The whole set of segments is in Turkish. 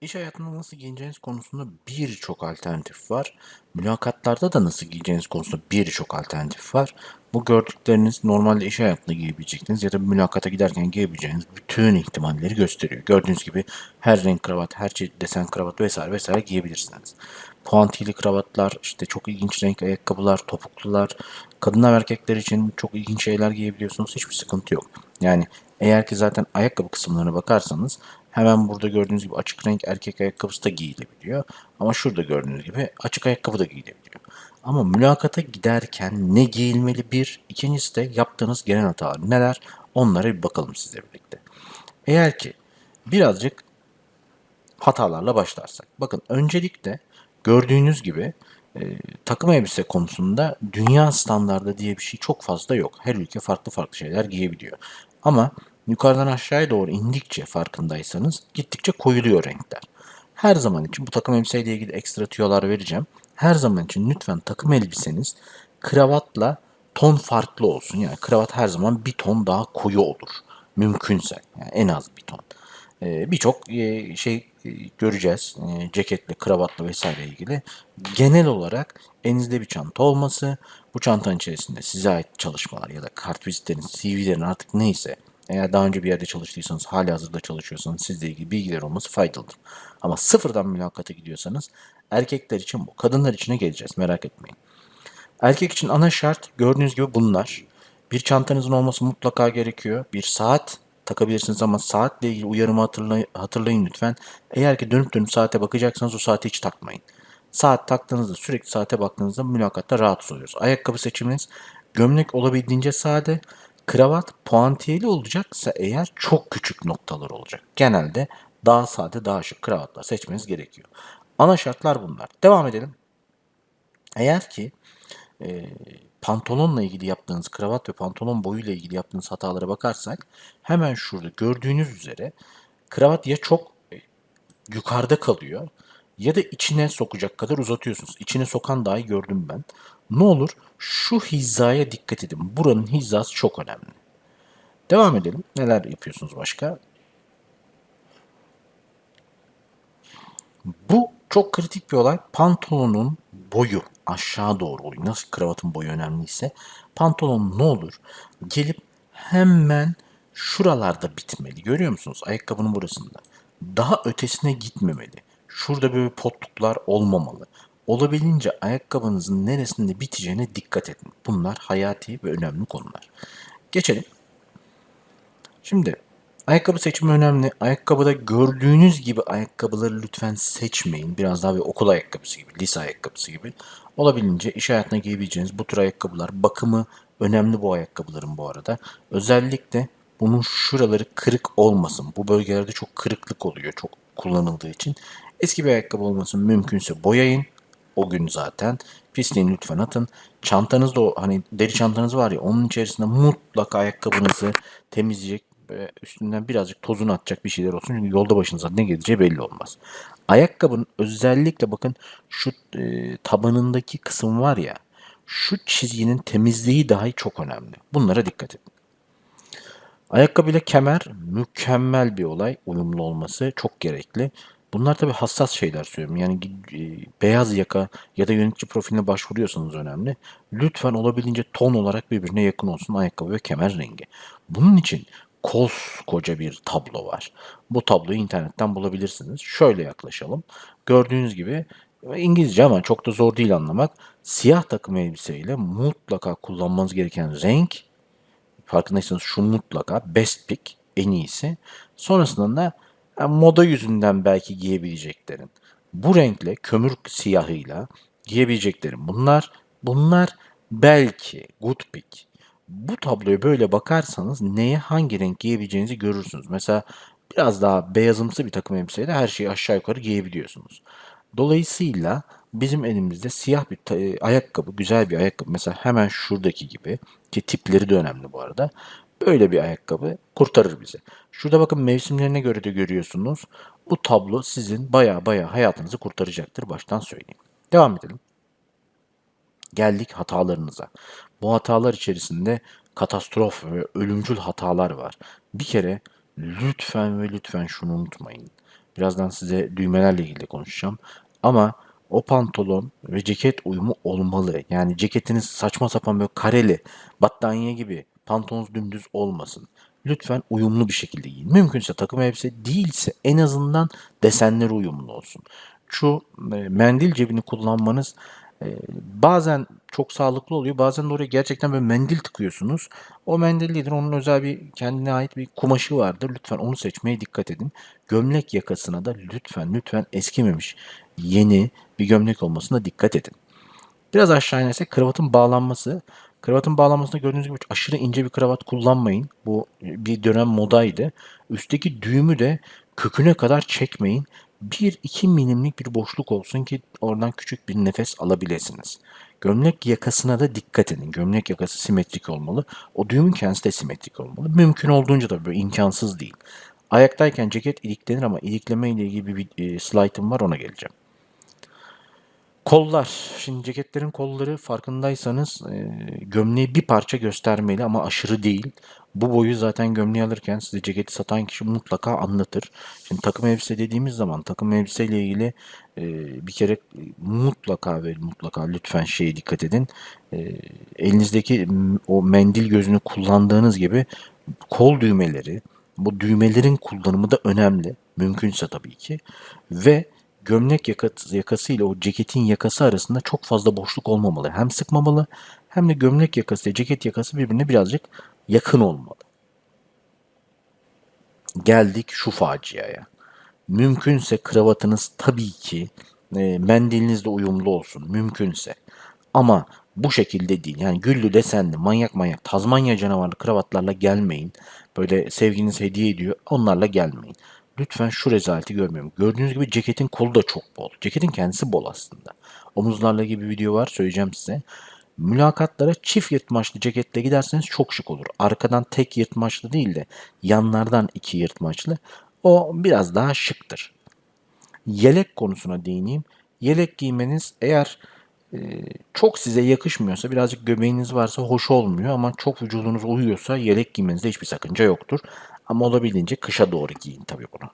İş hayatında nasıl giyineceğiniz konusunda birçok alternatif var. Mülakatlarda da nasıl giyeceğiniz konusunda birçok alternatif var. Bu gördükleriniz normalde iş hayatında giyebileceğiniz ya da mülakata giderken giyebileceğiniz bütün ihtimalleri gösteriyor. Gördüğünüz gibi her renk kravat, her çeşit desen kravat vesaire vesaire giyebilirsiniz. Puantiyeli kravatlar, işte çok ilginç renk ayakkabılar, topuklular, kadınlar ve erkekler için çok ilginç şeyler giyebiliyorsunuz. Hiçbir sıkıntı yok. Yani eğer ki zaten ayakkabı kısımlarına bakarsanız hemen burada gördüğünüz gibi açık renk erkek ayakkabısı da giyilebiliyor. Ama şurada gördüğünüz gibi açık ayakkabı da giyilebiliyor. Ama mülakata giderken ne giyilmeli bir, ikincisi de yaptığınız genel hatalar neler onlara bir bakalım sizle birlikte. Eğer ki birazcık hatalarla başlarsak. Bakın öncelikle gördüğünüz gibi e, takım elbise konusunda dünya standardı diye bir şey çok fazla yok. Her ülke farklı farklı şeyler giyebiliyor. Ama yukarıdan aşağıya doğru indikçe farkındaysanız gittikçe koyuluyor renkler. Her zaman için bu takım elbiseyle ilgili ekstra tüyolar vereceğim. Her zaman için lütfen takım elbiseniz kravatla ton farklı olsun. Yani kravat her zaman bir ton daha koyu olur. Mümkünse. Yani en az bir ton. Ee, Birçok e, şey e, göreceğiz. E, ceketle, kravatla vesaire ilgili. Genel olarak elinizde bir çanta olması, bu çantanın içerisinde size ait çalışmalar ya da kartvizitlerin, CV'lerin artık neyse eğer daha önce bir yerde çalıştıysanız, hali hazırda çalışıyorsanız sizle ilgili bilgiler olması faydalıdır. Ama sıfırdan mülakata gidiyorsanız erkekler için bu. Kadınlar içine geleceğiz merak etmeyin. Erkek için ana şart gördüğünüz gibi bunlar. Bir çantanızın olması mutlaka gerekiyor. Bir saat takabilirsiniz ama saatle ilgili uyarımı hatırlay- hatırlayın lütfen. Eğer ki dönüp dönüp saate bakacaksanız o saati hiç takmayın. Saat taktığınızda sürekli saate baktığınızda mülakatta rahatsız oluyoruz. Ayakkabı seçiminiz gömlek olabildiğince sade. Kravat puantiyeli olacaksa eğer çok küçük noktalar olacak. Genelde daha sade, daha şık kravatlar seçmeniz gerekiyor. Ana şartlar bunlar. Devam edelim. Eğer ki e, pantolonla ilgili yaptığınız kravat ve pantolon boyuyla ilgili yaptığınız hatalara bakarsak hemen şurada gördüğünüz üzere kravat ya çok e, yukarıda kalıyor ya da içine sokacak kadar uzatıyorsunuz. İçine sokan dahi gördüm ben. Ne olur şu hizaya dikkat edin. Buranın hizası çok önemli. Devam edelim. Neler yapıyorsunuz başka? Bu çok kritik bir olay. Pantolonun boyu aşağı doğru oluyor. Nasıl kravatın boyu önemliyse pantolon ne olur? Gelip hemen şuralarda bitmeli. Görüyor musunuz? Ayakkabının burasında. Daha ötesine gitmemeli. Şurada böyle potluklar olmamalı. Olabildiğince ayakkabınızın neresinde biteceğine dikkat edin. Bunlar hayati ve önemli konular. Geçelim. Şimdi ayakkabı seçimi önemli. Ayakkabıda gördüğünüz gibi ayakkabıları lütfen seçmeyin. Biraz daha bir okul ayakkabısı gibi, lise ayakkabısı gibi. Olabildiğince iş hayatına giyebileceğiniz bu tür ayakkabılar. Bakımı önemli bu ayakkabıların bu arada. Özellikle bunun şuraları kırık olmasın. Bu bölgelerde çok kırıklık oluyor çok kullanıldığı için. Eski bir ayakkabı olmasın mümkünse boyayın. O gün zaten. Pisliğini lütfen atın. Çantanızda o hani deri çantanız var ya onun içerisinde mutlaka ayakkabınızı temizleyecek üstünden birazcık tozunu atacak bir şeyler olsun. Çünkü yolda başınıza ne geleceği belli olmaz. Ayakkabının özellikle bakın şu e, tabanındaki kısım var ya şu çizginin temizliği dahi çok önemli. Bunlara dikkat edin. Ayakkabıyla kemer mükemmel bir olay. Uyumlu olması çok gerekli. Bunlar tabii hassas şeyler söylüyorum. Yani e, beyaz yaka ya da yönetici profiline başvuruyorsanız önemli. Lütfen olabildiğince ton olarak birbirine yakın olsun ayakkabı ve kemer rengi. Bunun için koskoca bir tablo var. Bu tabloyu internetten bulabilirsiniz. Şöyle yaklaşalım. Gördüğünüz gibi İngilizce ama çok da zor değil anlamak. Siyah takım elbiseyle mutlaka kullanmanız gereken renk farkındaysanız şu mutlaka best pick en iyisi. Sonrasında da yani moda yüzünden belki giyebileceklerin. Bu renkle kömür siyahıyla giyebileceklerin. Bunlar bunlar belki good pick. Bu tabloya böyle bakarsanız neye hangi renk giyebileceğinizi görürsünüz. Mesela biraz daha beyazımsı bir takım elbiseyle her şeyi aşağı yukarı giyebiliyorsunuz. Dolayısıyla bizim elimizde siyah bir e, ayakkabı, güzel bir ayakkabı. Mesela hemen şuradaki gibi ki tipleri de önemli bu arada. Böyle bir ayakkabı kurtarır bizi. Şurada bakın mevsimlerine göre de görüyorsunuz. Bu tablo sizin baya baya hayatınızı kurtaracaktır baştan söyleyeyim. Devam edelim. Geldik hatalarınıza. Bu hatalar içerisinde katastrof ve ölümcül hatalar var. Bir kere lütfen ve lütfen şunu unutmayın. Birazdan size düğmelerle ilgili konuşacağım. Ama o pantolon ve ceket uyumu olmalı. Yani ceketiniz saçma sapan böyle kareli, battaniye gibi pantolonunuz dümdüz olmasın. Lütfen uyumlu bir şekilde giyin. Mümkünse takım elbise değilse en azından desenleri uyumlu olsun. Şu e, mendil cebini kullanmanız e, bazen çok sağlıklı oluyor. Bazen de oraya gerçekten böyle mendil tıkıyorsunuz. O mendil. Onun özel bir kendine ait bir kumaşı vardır. Lütfen onu seçmeye dikkat edin. Gömlek yakasına da lütfen lütfen eskimemiş yeni bir gömlek olmasına dikkat edin. Biraz aşağı inersek kravatın bağlanması. Kravatın bağlanmasında gördüğünüz gibi aşırı ince bir kravat kullanmayın. Bu bir dönem modaydı. Üstteki düğümü de köküne kadar çekmeyin. 1-2 milimlik bir boşluk olsun ki oradan küçük bir nefes alabilirsiniz. Gömlek yakasına da dikkat edin. Gömlek yakası simetrik olmalı. O düğümün kendisi de simetrik olmalı. Mümkün olduğunca da böyle imkansız değil. Ayaktayken ceket iliklenir ama ilikleme ile ilgili bir e, slaytım var ona geleceğim. Kollar. Şimdi ceketlerin kolları farkındaysanız e, gömleği bir parça göstermeli ama aşırı değil. Bu boyu zaten gömleği alırken size ceketi satan kişi mutlaka anlatır. Şimdi takım elbise dediğimiz zaman takım elbise ile ilgili e, bir kere mutlaka ve mutlaka lütfen şeye dikkat edin. E, elinizdeki o mendil gözünü kullandığınız gibi kol düğmeleri, bu düğmelerin kullanımı da önemli. Mümkünse tabii ki. Ve gömlek yakası, yakası ile o ceketin yakası arasında çok fazla boşluk olmamalı. Hem sıkmamalı hem de gömlek yakası ile ceket yakası birbirine birazcık yakın olmalı. Geldik şu faciaya. Mümkünse kravatınız tabii ki e, mendilinizle uyumlu olsun. Mümkünse. Ama bu şekilde değil. Yani güllü desenli, manyak manyak, Tazmanya canavarlı kravatlarla gelmeyin. Böyle sevginiz hediye ediyor. Onlarla gelmeyin. Lütfen şu rezaleti görmeyin. Gördüğünüz gibi ceketin kolu da çok bol. Ceketin kendisi bol aslında. Omuzlarla gibi video var söyleyeceğim size. Mülakatlara çift yırtmaçlı ceketle giderseniz çok şık olur. Arkadan tek yırtmaçlı değil de yanlardan iki yırtmaçlı. O biraz daha şıktır. Yelek konusuna değineyim. Yelek giymeniz eğer e, çok size yakışmıyorsa, birazcık göbeğiniz varsa hoş olmuyor ama çok vücudunuz uyuyorsa yelek giymenizde hiçbir sakınca yoktur. Ama olabildiğince kışa doğru giyin tabii bunu.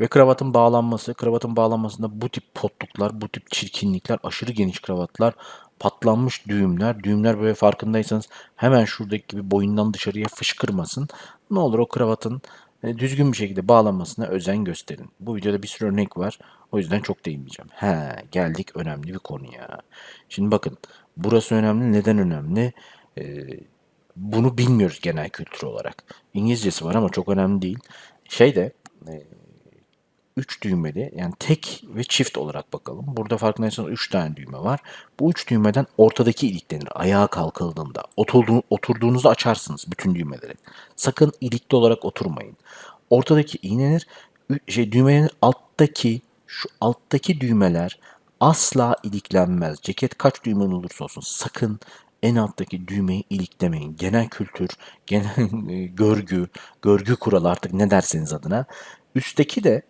Ve kravatın bağlanması, kravatın bağlanmasında bu tip potluklar, bu tip çirkinlikler, aşırı geniş kravatlar, patlanmış düğümler, düğümler böyle farkındaysanız hemen şuradaki gibi boyundan dışarıya fışkırmasın. Ne olur o kravatın e, düzgün bir şekilde bağlanmasına özen gösterin. Bu videoda bir sürü örnek var. O yüzden çok değinmeyeceğim. He, geldik önemli bir konuya. Şimdi bakın, burası önemli. Neden önemli? Ee, bunu bilmiyoruz genel kültür olarak. İngilizcesi var ama çok önemli değil. Şey de e, 3 düğmeli yani tek ve çift olarak bakalım. Burada farkındaysanız 3 tane düğme var. Bu 3 düğmeden ortadaki iliklenir. Ayağa kalkıldığında. Oturduğu, oturduğunuzda açarsınız bütün düğmeleri. Sakın ilikli olarak oturmayın. Ortadaki iğnenir. Şey, düğmenin alttaki şu alttaki düğmeler asla iliklenmez. Ceket kaç düğme olursa olsun sakın en alttaki düğmeyi iliklemeyin. Genel kültür, genel e, görgü, görgü kuralı artık ne derseniz adına. Üstteki de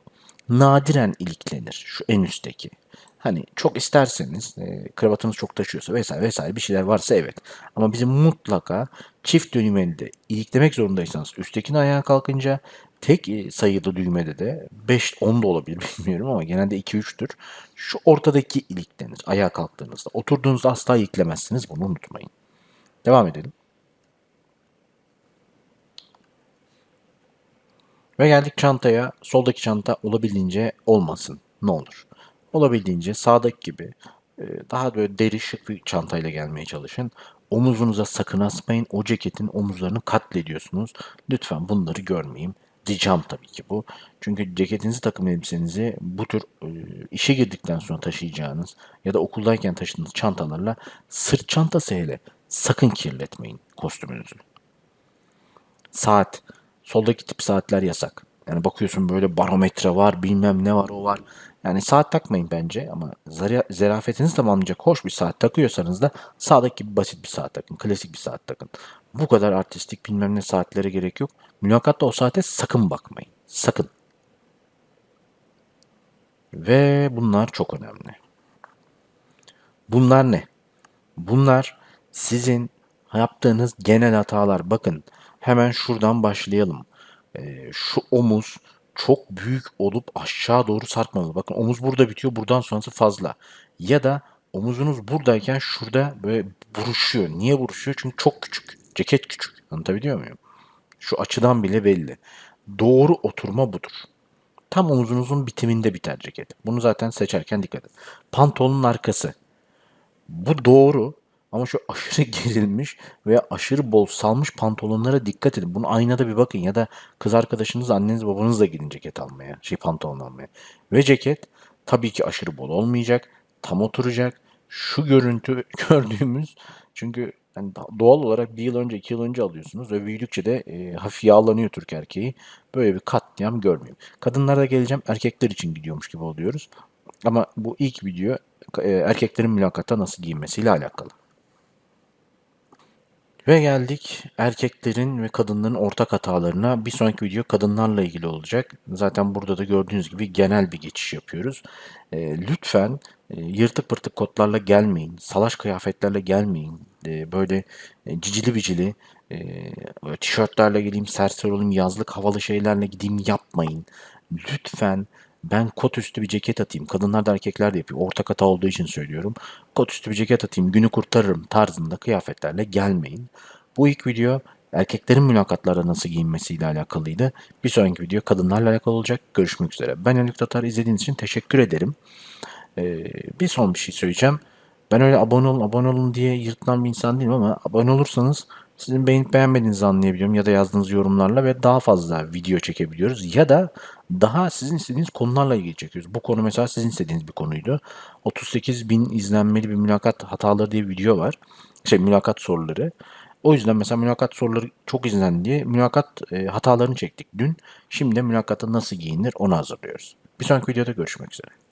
nadiren iliklenir. Şu en üstteki. Hani çok isterseniz e, kravatınız çok taşıyorsa vesaire vesaire bir şeyler varsa evet. Ama bizim mutlaka çift düğmeli de iliklemek zorundaysanız üsttekini ayağa kalkınca tek e, sayılı düğmede de 5 10 da olabilir bilmiyorum ama genelde 2 3'tür. Şu ortadaki iliklenir ayağa kalktığınızda. Oturduğunuzda asla iliklemezsiniz bunu unutmayın. Devam edelim. Ve geldik çantaya. Soldaki çanta olabildiğince olmasın. Ne olur. Olabildiğince sağdaki gibi e, daha böyle deri şık bir çantayla gelmeye çalışın. Omuzunuza sakın asmayın. O ceketin omuzlarını katlediyorsunuz. Lütfen bunları görmeyeyim. Ricam tabii ki bu. Çünkü ceketinizi takım elbisenizi bu tür e, işe girdikten sonra taşıyacağınız ya da okuldayken taşıdığınız çantalarla sırt çantası hele sakın kirletmeyin kostümünüzü. Saat. Soldaki tip saatler yasak. Yani bakıyorsun böyle barometre var, bilmem ne var, o var. Yani saat takmayın bence ama zerafetinizi tamamlayacak hoş bir saat takıyorsanız da sağdaki gibi basit bir saat takın. Klasik bir saat takın. Bu kadar artistik bilmem ne saatlere gerek yok. Mülakatta o saate sakın bakmayın. Sakın. Ve bunlar çok önemli. Bunlar ne? Bunlar sizin yaptığınız genel hatalar. Bakın hemen şuradan başlayalım. Ee, şu omuz çok büyük olup aşağı doğru sarkmamalı. Bakın omuz burada bitiyor. Buradan sonrası fazla. Ya da omuzunuz buradayken şurada böyle buruşuyor. Niye buruşuyor? Çünkü çok küçük. Ceket küçük. Anlatabiliyor muyum? Şu açıdan bile belli. Doğru oturma budur. Tam omuzunuzun bitiminde biter ceket. Bunu zaten seçerken dikkat edin. Pantolonun arkası. Bu doğru ama şu aşırı gerilmiş veya aşırı bol salmış pantolonlara dikkat edin. Bunu aynada bir bakın ya da kız arkadaşınız, anneniz, babanız da gidin ceket almaya, şey pantolon almaya. Ve ceket tabii ki aşırı bol olmayacak, tam oturacak. Şu görüntü gördüğümüz çünkü yani doğal olarak bir yıl önce, iki yıl önce alıyorsunuz ve büyüdükçe de e, hafif yağlanıyor Türk erkeği. Böyle bir katliam görmüyor. Kadınlara geleceğim, erkekler için gidiyormuş gibi oluyoruz. Ama bu ilk video e, erkeklerin mülakata nasıl giyinmesiyle alakalı. Ve geldik erkeklerin ve kadınların ortak hatalarına. Bir sonraki video kadınlarla ilgili olacak. Zaten burada da gördüğünüz gibi genel bir geçiş yapıyoruz. E, lütfen e, yırtık pırtık kotlarla gelmeyin. Salaş kıyafetlerle gelmeyin. E, böyle e, cicili bicili e, tişörtlerle geleyim, serseri olayım, yazlık havalı şeylerle gideyim yapmayın. Lütfen ben kot üstü bir ceket atayım. Kadınlar da erkekler de yapıyor. Ortak hata olduğu için söylüyorum. Kot üstü bir ceket atayım, günü kurtarırım tarzında kıyafetlerle gelmeyin. Bu ilk video erkeklerin mülakatlarda nasıl giyinmesiyle alakalıydı. Bir sonraki video kadınlarla alakalı olacak. Görüşmek üzere. Ben Haluk Tatar. izlediğiniz için teşekkür ederim. Ee, bir son bir şey söyleyeceğim. Ben öyle abone olun, abone olun diye yırtılan bir insan değilim ama abone olursanız sizin beğenip beğenmediğinizi anlayabiliyorum ya da yazdığınız yorumlarla ve daha fazla video çekebiliyoruz ya da daha sizin istediğiniz konularla ilgili çekiyoruz. Bu konu mesela sizin istediğiniz bir konuydu. 38 bin izlenmeli bir mülakat hataları diye bir video var. Şey mülakat soruları. O yüzden mesela mülakat soruları çok izlendi mülakat e, hatalarını çektik dün. Şimdi de mülakata nasıl giyinir onu hazırlıyoruz. Bir sonraki videoda görüşmek üzere.